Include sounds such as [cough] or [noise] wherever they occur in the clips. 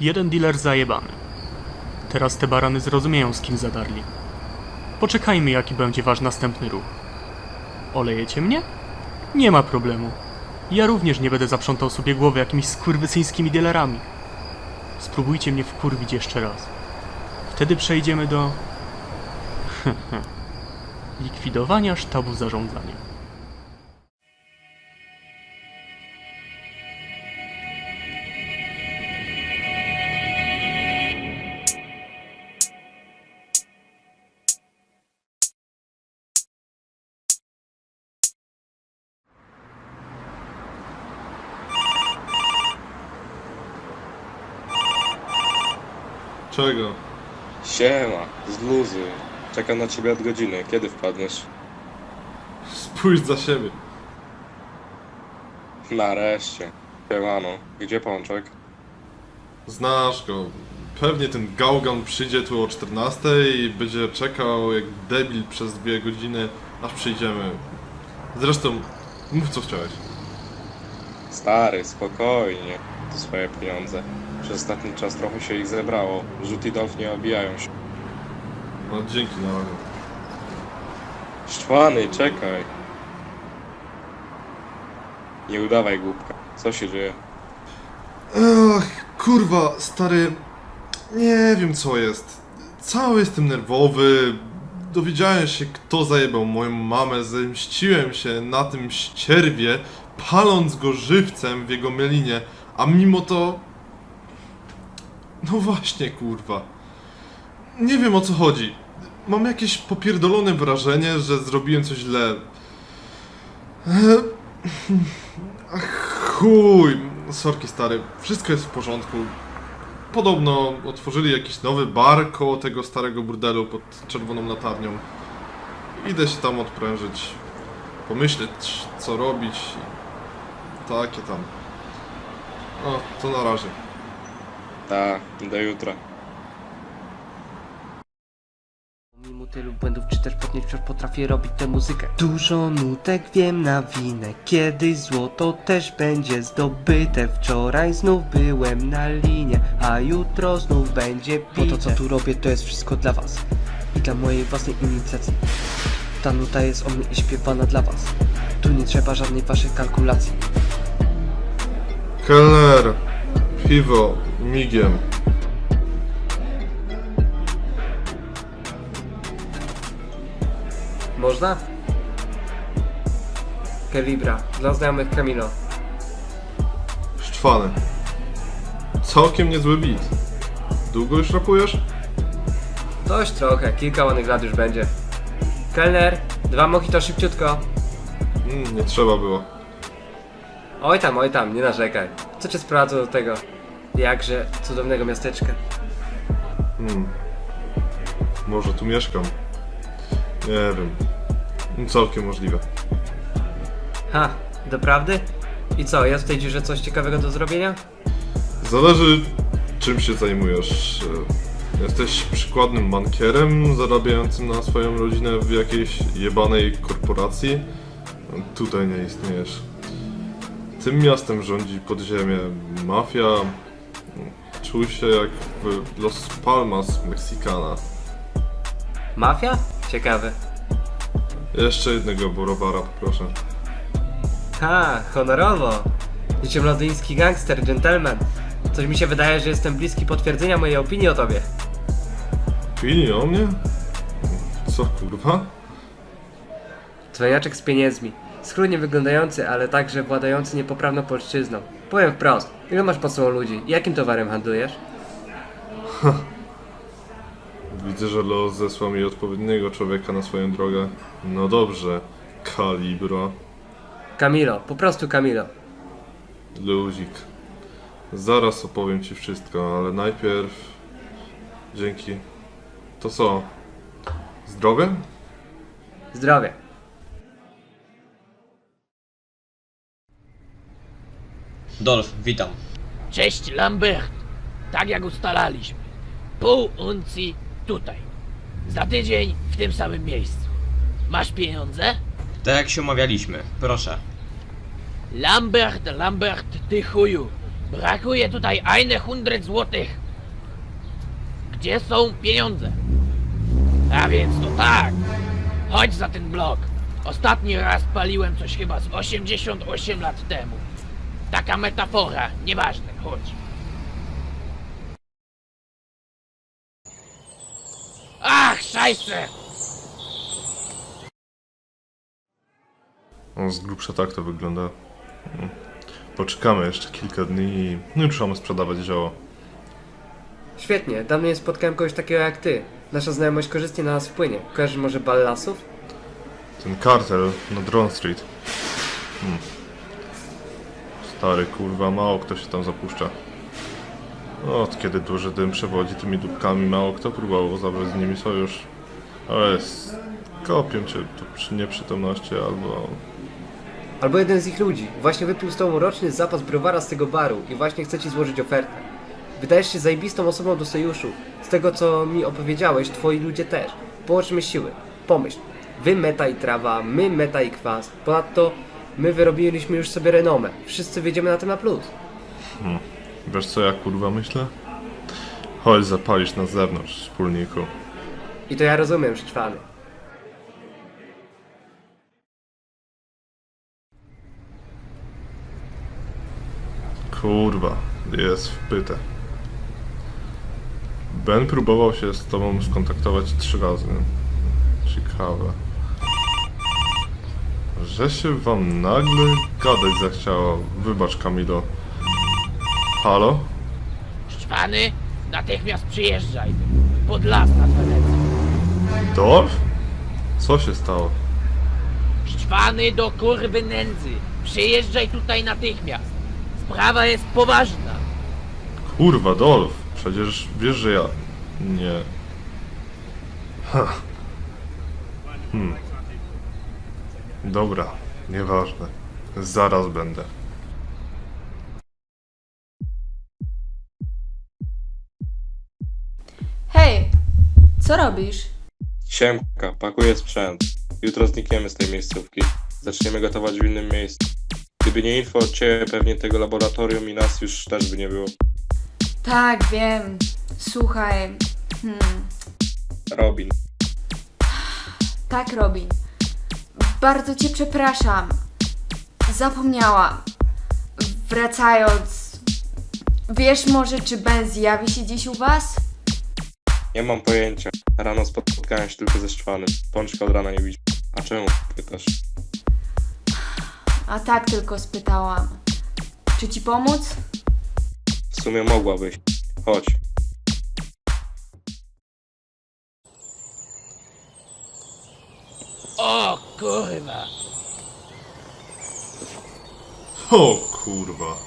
Jeden dealer zajebany. Teraz te barany zrozumieją, z kim zadarli. Poczekajmy, jaki będzie wasz następny ruch. Olejecie mnie? Nie ma problemu. Ja również nie będę zaprzątał sobie głowy jakimiś skurwysyńskimi dealerami. Spróbujcie mnie wkurwić jeszcze raz. Wtedy przejdziemy do... [laughs] likwidowania sztabu zarządzania. Czego? Siema, zluzuj. Czekam na ciebie od godziny. Kiedy wpadniesz? Spójrz za siebie. Nareszcie. Siemano. Gdzie pączek? Znasz go. Pewnie ten gałgan przyjdzie tu o 14 i będzie czekał jak debil przez dwie godziny, aż przyjdziemy. Zresztą, mów co chciałeś. Stary, spokojnie. To swoje pieniądze. Przez ostatni czas trochę się ich zebrało. Rzut i Dolf nie obijają się. No dzięki na razie. Szczwany, czekaj. Nie udawaj głupka. Co się dzieje? Ach, kurwa, stary. Nie wiem co jest. Cały jestem nerwowy. Dowiedziałem się, kto zajebał moją mamę. Zemściłem się na tym ścierwie, paląc go żywcem w jego mielinie. A mimo to. No właśnie, kurwa. Nie wiem o co chodzi. Mam jakieś popierdolone wrażenie, że zrobiłem coś źle. Ach, chuj. Sorki stary, wszystko jest w porządku. Podobno otworzyli jakiś nowy bar koło tego starego burdelu pod czerwoną latarnią. Idę się tam odprężyć, pomyśleć co robić. Takie tam. O, to na razie. Ta, do jutra. Mimo tylu błędów, czy też podnieść wciąż potrafię robić tę muzykę. Dużo nutek wiem na winę. Kiedyś złoto też będzie zdobyte. Wczoraj znów byłem na linie A jutro znów będzie bite Bo to co tu robię to jest wszystko dla was. I dla mojej własnej inicjacji. Ta nuta jest o mnie i śpiewana dla was. Tu nie trzeba żadnej waszej kalkulacji Kelner, piwo, migiem. Można? Kelibra, dla znajomych Camilo Szczwany. Całkiem niezły beat. Długo już rapujesz? Dość trochę, kilka ładnych lat już będzie Kelner, dwa mojito szybciutko Mm, nie trzeba było. Oj tam, oj tam, nie narzekaj. Co cię sprowadza do tego jakże cudownego miasteczka? Hmm. Może tu mieszkam. Nie wiem. Całkiem możliwe. Ha, doprawdy? I co, jest w tej dziurze coś ciekawego do zrobienia? Zależy czym się zajmujesz. Jesteś przykładnym bankierem zarabiającym na swoją rodzinę w jakiejś jebanej korporacji? Tutaj nie istniejesz. Tym miastem rządzi podziemie, mafia. Czuł się jak w Los Palmas Mexicana. Mafia? Ciekawe. Jeszcze jednego borowara poproszę. Ha, honorowo. Niczym londyński gangster, gentleman. Coś mi się wydaje, że jestem bliski potwierdzenia mojej opinii o tobie. Pili o mnie? Co kurwa? Cwaniaczek z pieniędzmi. Schludnie wyglądający, ale także władający niepoprawną polszczyzną. Powiem wprost, ile masz pod sobą ludzi? Jakim towarem handlujesz? [laughs] Widzę, że los zesłał mi odpowiedniego człowieka na swoją drogę. No dobrze, kalibro, Camilo, po prostu Camilo. luzik. Zaraz opowiem ci wszystko, ale najpierw... Dzięki. To co? Zdrowie? Zdrowie. Dolf, witam. Cześć Lambert, tak jak ustalaliśmy. Pół uncji tutaj. Za tydzień w tym samym miejscu. Masz pieniądze? Tak jak się umawialiśmy, proszę. Lambert, Lambert, ty chuju. Brakuje tutaj eine hundred złotych. Gdzie są pieniądze? A więc to tak. Chodź za ten blok. Ostatni raz paliłem coś chyba z 88 lat temu. Taka metafora, nieważne, chodź. Ach, szajse! No, z grubsza tak to wygląda. Mm. Poczekamy jeszcze kilka dni i no i trzeba sprzedawać zioło. Świetnie, dawno nie spotkałem kogoś takiego jak ty. Nasza znajomość korzystnie na nas wpłynie. Kojarzysz może Ballasów? Ten kartel na Drone Street. Hmm. Stary kurwa, mało kto się tam zapuszcza. No, Od kiedy duży dym przewodzi tymi dupkami, mało kto próbował zabrać z nimi sojusz. Ale kopią cię tu przy nieprzytomności albo... Albo jeden z ich ludzi. Właśnie wypił z tobą roczny zapas browara z tego baru i właśnie chce ci złożyć ofertę. Wydajesz się zajebistą osobą do sojuszu. Z tego co mi opowiedziałeś, twoi ludzie też. Połączmy siły. Pomyśl. Wy meta i trawa, my meta i kwas. Ponadto my wyrobiliśmy już sobie renomę. Wszyscy wyjdziemy na tym na plus. Wiesz co ja kurwa myślę? Chodź zapalisz na zewnątrz, wspólniku. I to ja rozumiem, szczwany. Kurwa, jest wpyte. Ben próbował się z tobą skontaktować trzy razy. Ciekawe. Że się wam nagle gadać zachciało. Wybacz Kamilo. Halo? Szczwany, natychmiast przyjeżdżaj. Pod las nad Wenecją. Dorf? Co się stało? Szczwany do kurwy nędzy. Przyjeżdżaj tutaj natychmiast. Sprawa jest poważna. Kurwa, Dolf. Przecież wiesz, że ja... Nie... Ha. Hmm. Dobra, nieważne. Zaraz będę. Hej, co robisz? Siemka, pakuję sprzęt. Jutro znikniemy z tej miejscówki. Zaczniemy gotować w innym miejscu. Gdyby nie info od ciebie, pewnie tego laboratorium i nas już też by nie było. Tak, wiem. Słuchaj. Hmm, Robin, tak, Robin. Bardzo cię przepraszam. Zapomniałam. Wracając. Wiesz może, czy Ben zjawi się dziś u was? nie mam pojęcia. Rano spotkałem się tylko ze Szczwanem. Pączka od rana nie widzi. A czemu pytasz? A tak tylko spytałam. Czy ci pomóc? W sumie mogłabyś. Chodź. O kurwa. O kurwa.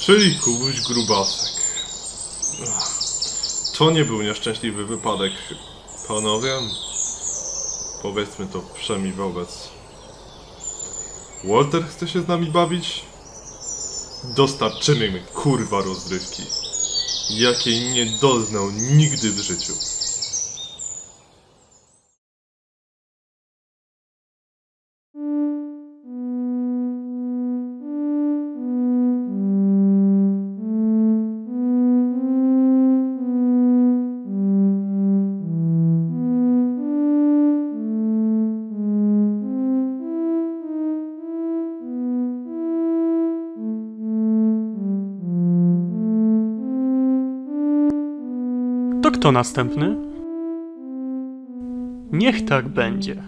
Czyli Kubuś Grubasek. To nie był nieszczęśliwy wypadek, panowie. Powiedzmy to przynajmniej wobec. Walter chce się z nami bawić? Dostarczymy mu kurwa rozrywki. Jakiej nie doznał nigdy w życiu. To kto następny? Niech tak będzie.